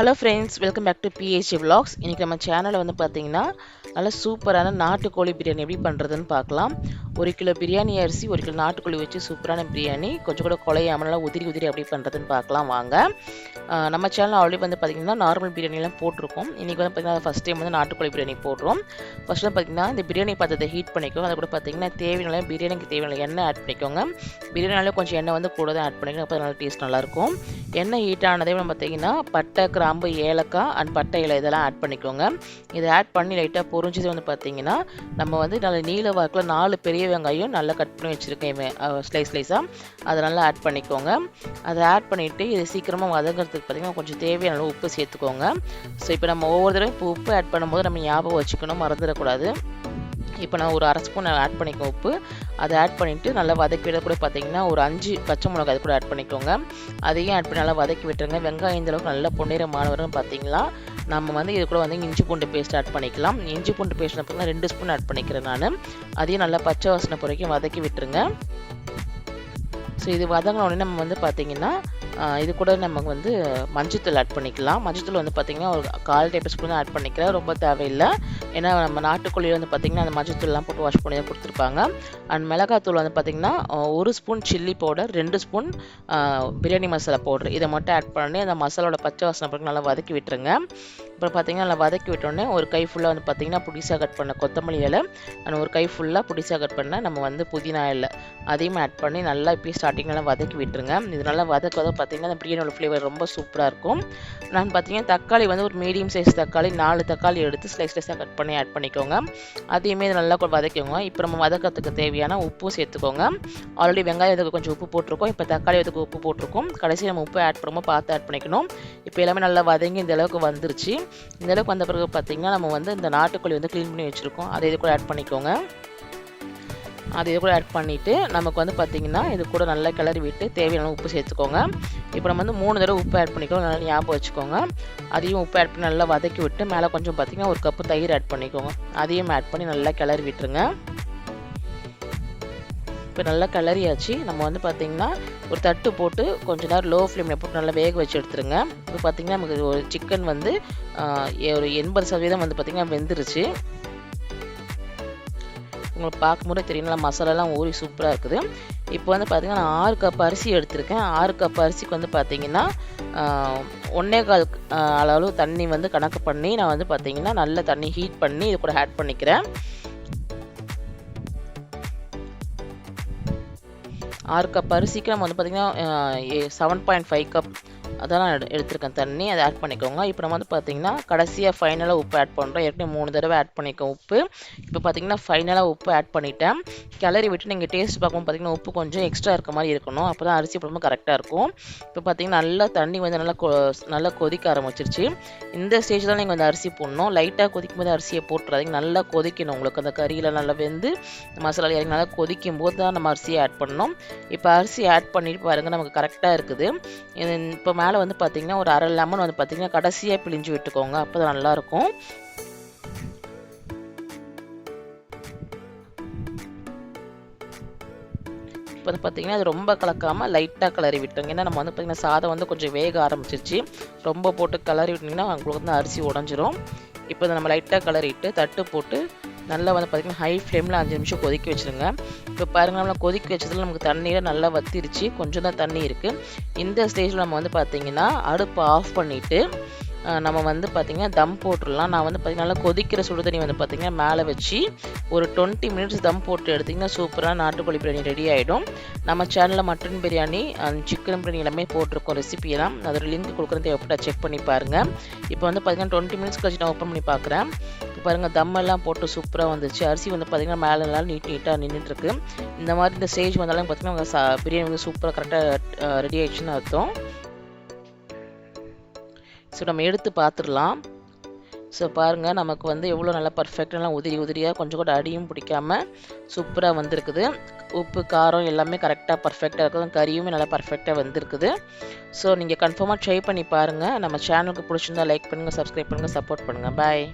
Hello friends welcome back to PHC vlogs. இன்றைக்கி நம்ம சேனலில் வந்து பார்த்தீங்கன்னா நல்ல சூப்பரான நாட்டுக்கோழி பிரியாணி எப்படி பண்ணுறதுன்னு பார்க்கலாம். ஒரு கிலோ பிரியாணி அரிசி ஒரு கிலோ நாட்டுக்கோழி வச்சு சூப்பரான பிரியாணி. கொஞ்சம் கூட குலையாமல் நல்லா உதிரி உதிரி அப்படி பண்ணுறதுன்னு பார்க்கலாம் வாங்க. நம்ம சேனல் ஆல்ரெடி வந்து பார்த்திங்கன்னா நார்மல் பிரியாணிலாம் போட்டிருக்கோம். இன்றைக்கி வந்து பார்த்திங்கன்னா ஃபஸ்ட் டைம் வந்து நாட்டுக்கோழி பிரியாணி போடுறோம். ஃபஸ்ட்டு வந்து பார்த்திங்கன்னா இந்த பிரியாணி பாத்திரத்தை ஹீட் பண்ணிக்கோ அதை கூட பார்த்திங்கன்னா தேவையான பிரியாணிக்கு தேவையான எண்ணெய் ஆட் பண்ணிக்கோங்க. பிரியாணினாலே கொஞ்சம் எண்ணெய் வந்து கூட தான் ஆட் பண்ணிக்கணும் அப்போ நல்லா டேஸ்ட் நல்லாயிருக்கும். எண்ணெய் ஹீட் ஆனதே நம்ம பார்த்திங்கன்னா பட்டை கிராம்பு ஏலக்காய் அண்ட் பட்டை இலை இதெல்லாம் ஆட் பண்ணிக்கோங்க. இதை ஆட் பண்ணி லைட்டாக பொறிஞ்சது வந்து பார்த்திங்கன்னா நம்ம வந்து நல்ல நீல வாக்கில் நாலு பெரிய வெங்காயம் நல்லா கட் பண்ணி வச்சுருக்கேன் ஸ்லைஸ் ஸ்லைஸாக அதை நல்லா ஆட் பண்ணிக்கோங்க. அதை ஆட் பண்ணிவிட்டு இது சீக்கிரமாக வதங்குறதுக்கு பார்த்திங்கன்னா கொஞ்சம் தேவையான உப்பு சேர்த்துக்கோங்க. ஸோ இப்போ நம்ம ஒவ்வொரு தடவை இப்போ உப்பு ஆட் பண்ணும்போது நம்ம ஞாபகம் வச்சுக்கணும் மறந்துடக்கூடாது. இப்போ நான் ஒரு அரை ஸ்பூன் ஆட் பண்ணிக்கோங்க உப்பு. அதை ஆட் பண்ணிவிட்டு நல்லா வதக்கி விட கூட பார்த்தீங்கன்னா ஒரு அஞ்சு பச்சை மிளகாய் அது கூட ஆட் பண்ணிக்கோங்க. அதையும் ஆட் பண்ணி நல்லா வதக்கி விட்டுருங்க. வெங்காயம் இந்தளவுக்கு நல்லா பொன்னிறமானவரும் பார்த்தீங்களா நம்ம வந்து இது கூட வந்து இஞ்சி பூண்டு பேஸ்ட் ஆட் பண்ணிக்கலாம். இஞ்சி பூண்டு பேஸ்ட் பார்த்தீங்கன்னா ரெண்டு ஸ்பூன் ஆட் பண்ணிக்கிறேன் நான். அதையும் நல்லா பச்சை வாசனை பொறைக்கும் வதக்கி விட்டுருங்க. ஸோ இது வதங்கின உடனே நம்ம வந்து பார்த்திங்கன்னா இது கூட நம்ம வந்து மஞ்சத்தூள் ஆட் பண்ணிக்கலாம். மஞ்சத்தூள் வந்து பார்த்திங்கன்னா ஒரு கால் டேபிள் ஸ்பூன் ஆட் பண்ணிக்கிறேன். ரொம்ப தேவையில்லை. ஏன்னா நம்ம நாட்டுக்கோழியில் வந்து பார்த்திங்கன்னா அந்த மஞ்சத்தூள்லாம் போட்டு வாஷ் பண்ணி தான் கொடுத்துருப்பாங்க. அண்ட் மிளகாத்தூள் வந்து பார்த்திங்கன்னா ஒரு ஸ்பூன் சில்லி பவுடர் ரெண்டு ஸ்பூன் பிரியாணி மசாலா பவுடர் இதை மட்டும் ஆட் பண்ணி அந்த மசாலோட பச்சை வாசனை பிறகு நல்லா வதக்கி விட்டுருங்க. அப்புறம் பார்த்திங்கன்னா நல்லா வதக்கி விட்டோடனே ஒரு கை ஃபுல்லாக வந்து பார்த்திங்கன்னா புடிசாக கட் பண்ண கொத்தமல்லி இலை. அண்ட் ஒரு கை ஃபுல்லாக புடிசாக கட் பண்ண நம்ம வந்து புதினா இலை. அதையும் ஆட் பண்ணி நல்லா இப்போ ஸ்டார்டிங் வதக்கி விட்டுருங்க. இது நல்லா வதக்கதான் பார்த்திங்கன்னா அந்த பிரியாணியோட ஃப்ளேவர் ரொம்ப சூப்பராக இருக்கும். நான் பார்த்தீங்கன்னா தக்காளி வந்து ஒரு மீடியம் சைஸ் தக்காளி நாலு தக்காளி எடுத்து ஸ்லைஸ் ஸ்லைஸாக கட் பண்ணி ஆட் பண்ணிக்கோங்க. அதையுமே நல்லா வதக்கிக்கோங்க. இப்போ நம்ம வதக்கிறதுக்கு தேவையான உப்பும் சேர்த்துக்கோங்க. ஆல்ரெடி வெங்காயத்துக்கு கொஞ்சம் உப்பு போட்டிருக்கோம். இப்போ தக்காளி அதுக்கு உப்பு போட்டிருக்கோம். கடைசி நம்ம உப்பு ஆட் பண்ணும்போது பார்த்து ஆட் பண்ணிக்கணும். இப்போ எல்லாமே நல்லா வதங்கி இந்த அளவுக்கு வந்துருச்சு. இந்த அளவுக்கு வந்த பிறகு பார்த்திங்கன்னா நம்ம வந்து இந்த நாட்டுக்கோழி வந்து க்ளீன் பண்ணி வச்சுருக்கோம். அதை இது கூட ஆட் பண்ணிக்கோங்க. அது இது கூட ஆட் பண்ணிவிட்டு நமக்கு வந்து பார்த்திங்கன்னா இது கூட நல்லா கிளறி விட்டு தேவையான உப்பு சேர்த்துக்கோங்க. இப்போ நம்ம வந்து மூணு தடவை உப்பு ஆட் பண்ணிக்கோங்க நல்லா ஞாபகம் வச்சுக்கோங்க. அதையும் உப்பு ஆட் பண்ணி நல்லா வதக்கி விட்டு மேலே கொஞ்சம் பார்த்திங்கன்னா ஒரு கப்பு தயிர் ஆட் பண்ணிக்கோங்க. அதையும் ஆட் பண்ணி நல்லா கிளறி விட்டுருங்க. இப்போ நல்லா கிளறியாச்சு. நம்ம வந்து பார்த்திங்கன்னா ஒரு தட்டு போட்டு கொஞ்ச நேரம் லோ ஃப்ளேமில் போட்டு நல்லா வேக வச்சு எடுத்துருங்க. இப்போ பார்த்திங்கன்னா நமக்கு ஒரு சிக்கன் வந்து ஒரு எண்பது சதவீதம் வந்து பார்த்திங்கன்னா வெந்துருச்சு. உங்களுக்கு பார்க்கும்போது தெரியும். நல்லா மசாலாலாம் ஊறி சூப்பராக இருக்குது. இப்போ வந்து பார்த்திங்கன்னா நான் ஆறு கப் அரிசி எடுத்திருக்கேன். ஆறு கப் அரிசிக்கு வந்து பார்த்திங்கன்னா ஒன்றே கால் அளவு தண்ணி வந்து கணக்கு பண்ணி நான் வந்து பார்த்திங்கன்னா நல்ல தண்ணி ஹீட் பண்ணி இது கூட ஆட் பண்ணிக்கிறேன். ஆறு கப் அரிசிக்கு நம்ம வந்து பார்த்திங்கன்னா செவன் பாயிண்ட் ஃபைவ் கப் அதெல்லாம் எடு எடுத்துருக்கேன். தண்ணி அதை ஆட் பண்ணிக்கோங்க. இப்போ நம்ம வந்து பார்த்திங்கன்னா கடைசியாக ஃபைனலாக உப்பு ஆட் பண்ணுறோம் ஏற்கனவே மூணு தடவை ஆட் பண்ணிக்கோங்க உப்பு. இப்போ பார்த்திங்கன்னா ஃபைனலாக உப்பு ஆட் பண்ணிட்டேன். கிளறி விட்டு நீங்கள் டேஸ்ட் பார்க்கும்போது பார்த்திங்கன்னா உப்பு கொஞ்சம் எக்ஸ்ட்ரா இருக்க மாதிரி இருக்கணும். அப்போ தான் அரிசி போடும்போது கரெக்டாக இருக்கும். இப்போ பார்த்திங்கன்னா நல்லா தண்ணி வந்து நல்லா கொ நல்லா கொதிக்க ஆரம்பிச்சிருச்சு. இந்த ஸ்டேஜ் தான் நீங்கள் வந்து அரிசி போடணும். லைட்டாக கொதிக்கும் போது அரிசியை போட்டுறாதீங்க. நல்லா கொதிக்கணும் உங்களுக்கு. அந்த கறியில் நல்லா வெந்து மசாலா இறங்கி நல்லா கொதிக்கும் போது தான் நம்ம அரிசியை ஆட் பண்ணணும். இப்போ அரிசி ஆட் பண்ணிட்டு பாருங்கள் நமக்கு கரெக்டாக இருக்குது. இப்போ மேலே வந்து பார்த்திங்கன்னா ஒரு அரை லெமன் வந்து பார்த்திங்கன்னா கடைசியாக பிழிஞ்சு விட்டுக்கோங்க. அப்போ தான் நல்லாயிருக்கும். இப்போ வந்து பார்த்திங்கன்னா அது ரொம்ப கலக்காமல் லைட்டாக கிளறி விட்டுருங்க. ஏன்னா நம்ம வந்து பார்த்திங்கன்னா சாதம் வந்து கொஞ்சம் வேக ஆரம்பிச்சிருச்சு. ரொம்ப போட்டு கிளறி விட்டிங்கன்னா உங்களுக்கு வந்து அரிசி உடஞ்சிரும். இப்போ நம்ம லைட்டாக கிளறிட்டு தட்டு போட்டு நல்லா வந்து பார்த்திங்கன்னா ஹை ஃப்ளேமில் அஞ்சு நிமிஷம் கொதிக்க வச்சுருங்க. இப்போ பாருங்கள் நம்ம கொதிக்க வச்சதில் நமக்கு தண்ணியில் நல்லா வத்திருச்சு. கொஞ்சம் தான் தண்ணி இருக்குது இந்த ஸ்டேஜில் நம்ம வந்து பார்த்திங்கன்னா அடுப்பை ஆஃப் பண்ணிவிட்டு நம்ம வந்து பார்த்திங்கன்னா தம் போட்டுடலாம். நான் வந்து பார்த்திங்கன்னா நல்லா கொதிக்கிற சுடு தண்ணி வந்து பார்த்திங்கன்னா மேலே வச்சு ஒரு டுவெண்ட்டி மினிட்ஸ் தம் போட்டு எடுத்திங்கன்னா சூப்பராக நாட்டுக்கோழி பிரியாணி ரெடி ஆகிடும் நம்ம சேனலில் mutton biryani and chicken biryani எல்லாமே போட்டிருக்கோம். ரெசிபியெல்லாம் அதோட லிங்க் கொடுக்குறது தேவைப்பட்டா செக் பண்ணி பாருங்கள் இப்போ வந்து பார்த்திங்கன்னா டுவெண்ட்டி மினிட்ஸ் கழிச்சு நான் ஓப்பன் பண்ணி பார்க்குறேன் பாருங்கள் தம்மெல்லாம் போட்டு சூப்பராக வந்துச்சு. அரிசி வந்து பார்த்திங்கன்னா மேலே நல்லா நீட் நீட்டாக நின்றுட்டுருக்கு இந்த மாதிரி இந்த ஸ்டேஜ் வந்தாலும் பார்த்திங்கன்னா சா பிரியாணி வந்து சூப்பராக கரெக்டாக ரெடி ஆயிடுச்சுன்னு அர்த்தம். ஸோ நம்ம எடுத்து பார்த்துடலாம் ஸோ பாருங்கள் நமக்கு வந்து எவ்வளோ நல்லா பர்ஃபெக்டாக உதிரி உதிரியாக கொஞ்சம் கூட அடியும் பிடிக்காம சூப்பராக வந்திருக்குது. உப்பு காரம் எல்லாமே கரெக்டாக பர்ஃபெக்டாக இருக்குது. கறியுமே நல்லா பர்ஃபெக்டாக வந்திருக்குது. ஸோ நீங்கள் கன்ஃபார்மாக ட்ரை பண்ணி பாருங்கள் நம்ம சேனலுக்கு பிடிச்சிருந்தா லைக் பண்ணுங்கள் சப்ஸ்கிரைப் பண்ணுங்கள் சப்போர்ட் பண்ணுங்கள் பாய்